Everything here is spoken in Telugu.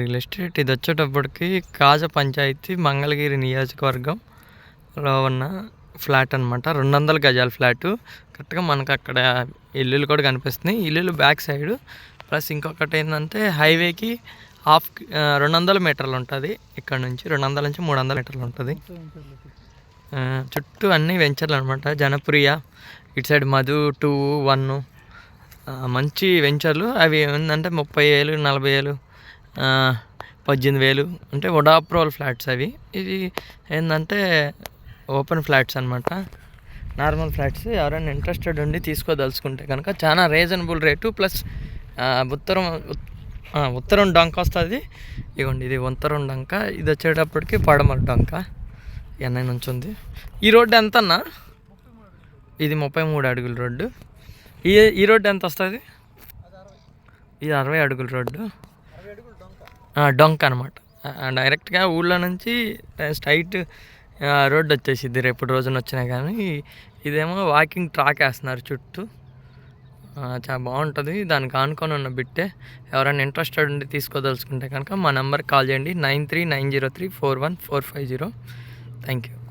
రియల్ ఎస్టేట్ ఇది వచ్చేటప్పటికి కాజ పంచాయతీ మంగళగిరి నియోజకవర్గంలో ఉన్న ఫ్లాట్ అనమాట రెండు వందల గజాల ఫ్లాటు. కరెక్ట్గా మనకు అక్కడ ఇల్లులు కూడా కనిపిస్తున్నాయి. ఇల్లులు బ్యాక్ సైడ్. ప్లస్ ఇంకొకటి ఏంటంటే హైవేకి హాఫ్ రెండు వందల మీటర్లు ఉంటుంది. ఇక్కడ నుంచి రెండు వందల నుంచి మూడు వందల మీటర్లు ఉంటుంది. చుట్టూ అన్ని వెంచర్లు అనమాట జనప్రియ ఇటు సైడ్ మధు టూ వన్ మంచి వెంచర్లు. అవి ఏంటంటే ముప్పై వేలు నలభై వేలు పద్దెనిమిది వేలు. అంటే వడాప్రోల్ ఫ్లాట్స్ అవి. ఇది ఏంటంటే ఓపెన్ ఫ్లాట్స్ అనమాట నార్మల్ ఫ్లాట్స్. ఎవరైనా ఇంట్రెస్టెడ్ ఉండి తీసుకోదలుచుకుంటే కనుక చాలా రీజనబుల్ రేటు. ప్లస్ ఉత్తరం ఉత్తరం డొంక వస్తుంది. ఇగోండి ఇది ఉత్తరం డొంక. ఇది వచ్చేటప్పటికి పడమర డొంక. ఎన్ఐ నుంచి ఉంది ఈ రోడ్డు ఎంత అన్న ఇది ముప్పై మూడు అడుగుల రోడ్డు. ఈ ఈ రోడ్డు ఎంత వస్తుంది? ఇది అరవై అడుగుల రోడ్డు. డొంక అనమాట డైరెక్ట్గా ఊళ్ళో నుంచి స్ట్రైట్ రోడ్డు వచ్చేసిద్ది. రేపు రోజున వచ్చినా కానీ ఇదేమో వాకింగ్ ట్రాక్ వేస్తున్నారు చుట్టూ. చాలా బాగుంటుంది. దానికి ఆనుకొని ఉన్న బిట్టే. ఎవరైనా ఇంట్రెస్టెడ్ ఉండి తీసుకోదలుచుకుంటే కనుక మా నెంబర్కి కాల్ చేయండి. Nine three nine zero three four one four five zero. Thank you